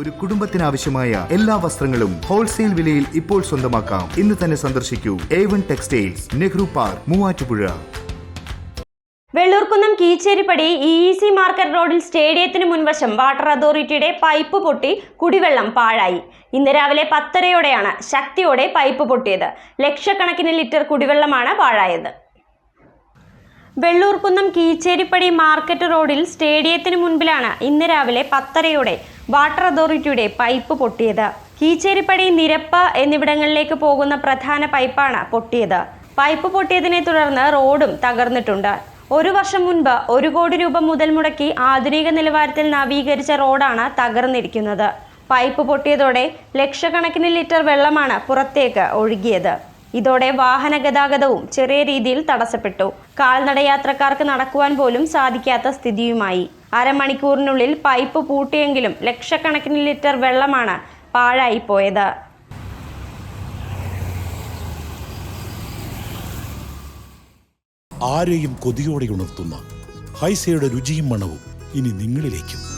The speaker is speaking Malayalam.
ഒരു കുടുംബത്തിനാവശ്യമായ എല്ലാ വസ്ത്രങ്ങളും ഹോൾസെയിൽ വിലയിൽ ഇപ്പോൾ സ്വന്തമാക്കാം. ഇന്ന് തന്നെ സന്ദർശിക്കൂ. A one textiles Nehru park Muvattupuzha. Vellurkunnam Keecheripady E C market റോഡിൽ സ്റ്റേഡിയത്തിന് മുൻവശം വാട്ടർ അതോറിറ്റിയുടെ പൈപ്പ് പൊട്ടി കുടിവെള്ളം പാഴായി. ഇന്ന് രാവിലെ പത്തരയോടെയാണ് ശക്തിയോടെ പൈപ്പ് പൊട്ടിയത്. ലക്ഷക്കണക്കിന് ലിറ്റർ കുടിവെള്ളമാണ് പാഴായത്. വെള്ളൂർക്കുന്നം കീച്ചേരിപ്പടി മാർക്കറ്റ് റോഡിൽ സ്റ്റേഡിയത്തിന് മുൻപിലാണ് ഇന്ന് രാവിലെ പത്തരയോടെ വാട്ടർ അതോറിറ്റിയുടെ പൈപ്പ് പൊട്ടിയത്. കീച്ചേരിപ്പടി നിരപ്പ് എന്നിവിടങ്ങളിലേക്ക് പോകുന്ന പ്രധാന പൈപ്പാണ് പൊട്ടിയത്. പൈപ്പ് പൊട്ടിയതിനെ തുടർന്ന് റോഡും തകർന്നിട്ടുണ്ട്. ഒരു വർഷം മുൻപ് ഒരു കോടി രൂപ മുതൽ മുടക്കി ആധുനിക നിലവാരത്തിൽ നവീകരിച്ച റോഡാണ് തകർന്നിരിക്കുന്നത്. പൈപ്പ് പൊട്ടിയതോടെ ലക്ഷക്കണക്കിന് ലിറ്റർ വെള്ളമാണ് പുറത്തേക്ക് ഒഴുകിയത്. ഇതോടെ വാഹന ഗതാഗതവും ചെറിയ രീതിയിൽ തടസ്സപ്പെട്ടു. കാൽനടയാത്രക്കാർക്ക് നടക്കുവാൻ പോലും സാധിക്കാത്ത സ്ഥിതിയുമായി. അരമണിക്കൂറിനുള്ളിൽ പൈപ്പ് പൂട്ടിയെങ്കിലും ലക്ഷക്കണക്കിന് ലിറ്റർ വെള്ളമാണ് പാഴായി പോയത്. ആരെയും കൊതിയോടെ ഉണർത്തുന്ന ഹൈസയുടെ രുചിയും മണവും ഇനി നിങ്ങളിലേക്കും.